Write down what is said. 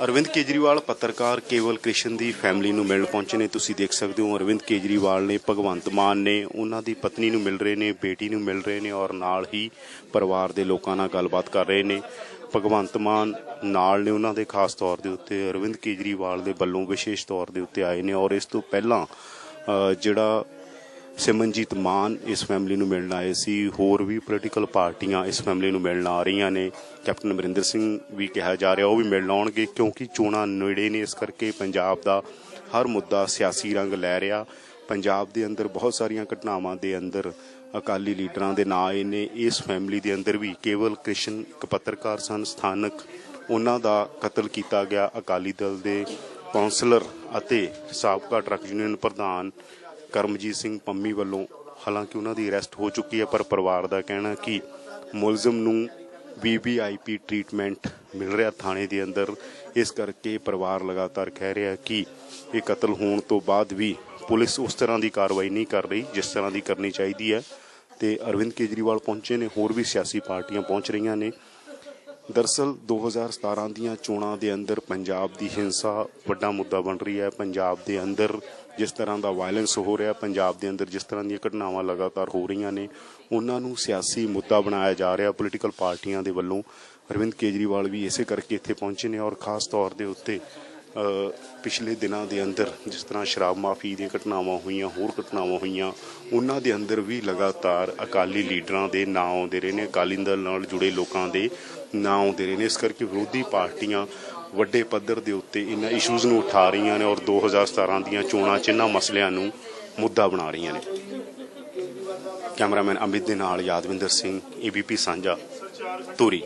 ਅਰਵਿੰਦ ਕੇਜਰੀਵਾਲ ਪੱਤਰਕਾਰ ਕੇਵਲ ਕ੍ਰਿਸ਼ਨ ਦੀ ਫੈਮਿਲੀ ਨੂੰ ਮਿਲਣ ਪਹੁੰਚੇ ਨੇ। ਤੁਸੀਂ ਦੇਖ ਸਕਦੇ ਹੋ ਅਰਵਿੰਦ ਕੇਜਰੀਵਾਲ ਨੇ, ਭਗਵੰਤ ਮਾਨ ਨੇ, ਉਹਨਾਂ ਦੀ ਪਤਨੀ ਨੂੰ ਮਿਲ ਰਹੇ ਨੇ, ਬੇਟੀ ਨੂੰ ਮਿਲ ਰਹੇ ਨੇ ਔਰ ਨਾਲ ਹੀ ਪਰਿਵਾਰ ਦੇ ਲੋਕਾਂ ਨਾਲ ਗੱਲਬਾਤ ਕਰ ਰਹੇ ਨੇ। ਭਗਵੰਤ ਮਾਨ ਨਾਲ ਨੇ ਉਹਨਾਂ ਦੇ, ਖਾਸ ਤੌਰ ਦੇ ਉੱਤੇ ਅਰਵਿੰਦ ਕੇਜਰੀਵਾਲ ਦੇ ਵੱਲੋਂ ਵਿਸ਼ੇਸ਼ ਤੌਰ ਦੇ ਉੱਤੇ ਆਏ ਨੇ ਔਰ ਇਸ ਤੋਂ ਪਹਿਲਾਂ ਜਿਹੜਾ ਸਿਮਨਜੀਤ ਮਾਨ ਇਸ ਫੈਮਿਲੀ ਨੂੰ ਮਿਲਣ ਆਏ ਸੀ। ਹੋਰ ਵੀ ਪੋਲੀਟੀਕਲ ਪਾਰਟੀਆਂ ਇਸ ਫੈਮਿਲੀ ਨੂੰ ਮਿਲਣ ਆ ਰਹੀਆਂ ਨੇ। ਕੈਪਟਨ ਅਮਰਿੰਦਰ ਸਿੰਘ ਵੀ ਕਿਹਾ ਜਾ ਰਿਹਾ, ਉਹ ਵੀ ਮਿਲਣ ਆਉਣਗੇ ਕਿਉਂਕਿ ਚੋਣਾਂ ਨੇੜੇ ਨੇ। ਇਸ ਕਰਕੇ ਪੰਜਾਬ ਦਾ ਹਰ ਮੁੱਦਾ ਸਿਆਸੀ ਰੰਗ ਲੈ ਰਿਹਾ। ਪੰਜਾਬ ਦੇ ਅੰਦਰ ਬਹੁਤ ਸਾਰੀਆਂ ਘਟਨਾਵਾਂ ਦੇ ਅੰਦਰ ਅਕਾਲੀ ਲੀਡਰਾਂ ਦੇ ਨਾਂ ਆਏ ਨੇ। ਇਸ ਫੈਮਿਲੀ ਦੇ ਅੰਦਰ ਵੀ ਕੇਵਲ ਕ੍ਰਿਸ਼ਨ ਇੱਕ ਪੱਤਰਕਾਰ ਸਨ, ਸਥਾਨਕ। ਉਹਨਾਂ ਦਾ ਕਤਲ ਕੀਤਾ ਗਿਆ ਅਕਾਲੀ ਦਲ ਦੇ ਕੌਂਸਲਰ ਅਤੇ ਸਾਬਕਾ ਟਰੱਕ ਯੂਨੀਅਨ ਪ੍ਰਧਾਨ ਕਰਮਜੀਤ ਸਿੰਘ ਪੰਮੀ ਵੱਲੋਂ, ਹਾਲਾਂਕਿ ਉਹਨਾਂ ਦੀ ਅਰੈਸਟ ਹੋ ਚੁੱਕੀ ਹੈ, ਪਰ ਪਰਿਵਾਰ ਦਾ ਕਹਿਣਾ ਕਿ ਮੁਲਜ਼ਮ ਨੂੰ ਵੀਵੀਆਈਪੀ ਟ੍ਰੀਟਮੈਂਟ ਮਿਲ ਰਿਹਾ ਥਾਣੇ ਦੇ ਅੰਦਰ। ਇਸ ਕਰਕੇ ਪਰਿਵਾਰ ਲਗਾਤਾਰ ਕਹਿ ਰਿਹਾ ਕਿ ਇਹ ਕਤਲ ਹੋਣ ਤੋਂ ਬਾਅਦ ਵੀ ਪੁਲਿਸ ਉਸ ਤਰ੍ਹਾਂ ਦੀ ਕਾਰਵਾਈ ਨਹੀਂ ਕਰ ਰਹੀ, ਜਿਸ ਤਰ੍ਹਾਂ ਦੀ ਕਰਨੀ ਚਾਹੀਦੀ ਹੈ। ਤੇ ਅਰਵਿੰਦ ਕੇਜਰੀਵਾਲ ਪਹੁੰਚੇ ਨੇ, ਹੋਰ ਵੀ ਸਿਆਸੀ ਪਾਰਟੀਆਂ ਪਹੁੰਚ ਰਹੀਆਂ ਨੇ। ਦਰਸਲ 2017 ਦੀਆਂ ਚੋਣਾਂ ਦੇ ਅੰਦਰ ਪੰਜਾਬ ਦੀ ਹਿੰਸਾ ਵੱਡਾ ਮੁੱਦਾ ਬਣ ਰਹੀ ਹੈ। ਪੰਜਾਬ ਦੇ ਅੰਦਰ ਜਿਸ ਤਰ੍ਹਾਂ ਦਾ ਵਾਇਲੈਂਸ ਹੋ ਰਿਹਾ, ਪੰਜਾਬ ਦੇ ਅੰਦਰ ਜਿਸ ਤਰ੍ਹਾਂ ਦੀਆਂ ਘਟਨਾਵਾਂ ਲਗਾਤਾਰ ਹੋ ਰਹੀਆਂ ਨੇ, ਉਹਨਾਂ ਨੂੰ ਸਿਆਸੀ ਮੁੱਦਾ ਬਣਾਇਆ ਜਾ ਰਿਹਾ ਪੋਲੀਟੀਕਲ ਪਾਰਟੀਆਂ ਦੇ ਵੱਲੋਂ। ਅਰਵਿੰਦ ਕੇਜਰੀਵਾਲ ਵੀ ਇਸੇ ਕਰਕੇ ਇੱਥੇ ਪਹੁੰਚੇ ਨੇ ਔਰ ਖਾਸ ਤੌਰ ਦੇ ਉੱਤੇ ਪਿਛਲੇ ਦਿਨਾਂ ਦੇ ਅੰਦਰ ਜਿਸ ਤਰ੍ਹਾਂ ਸ਼ਰਾਬ ਮਾਫੀ ਦੀਆਂ ਘਟਨਾਵਾਂ ਹੋਈਆਂ, ਹੋਰ ਘਟਨਾਵਾਂ ਹੋਈਆਂ, ਉਹਨਾਂ ਦੇ ਅੰਦਰ ਵੀ ਲਗਾਤਾਰ ਅਕਾਲੀ ਲੀਡਰਾਂ ਦੇ ਨਾਂ ਆਉਂਦੇ ਰਹੇ ਨੇ, ਅਕਾਲੀ ਦਲ ਨਾਲ ਜੁੜੇ ਲੋਕਾਂ ਦੇ ਨਾਂ ਆਉਂਦੇ ਰਹੇ ਨੇ। ਇਸ ਕਰਕੇ ਵਿਰੋਧੀ ਪਾਰਟੀਆਂ ਵੱਡੇ ਪੱਧਰ ਦੇ ਉੱਤੇ ਇਹਨਾਂ ਇਸ਼ੂਜ਼ ਨੂੰ ਉਠਾ ਰਹੀਆਂ ਨੇ ਔਰ 2017 ਦੀਆਂ ਚੋਣਾਂ 'ਚ ਇਹਨਾਂ ਮਸਲਿਆਂ ਨੂੰ ਮੁੱਦਾ ਬਣਾ ਰਹੀਆਂ ਨੇ। ਕੈਮਰਾਮੈਨ ਅਮਿਤ ਦੇ ਨਾਲ ਯਾਦਵਿੰਦਰ ਸਿੰਘ ਏਬੀਪੀ ਸਾਂਝਾ, ਧੂਰੀ।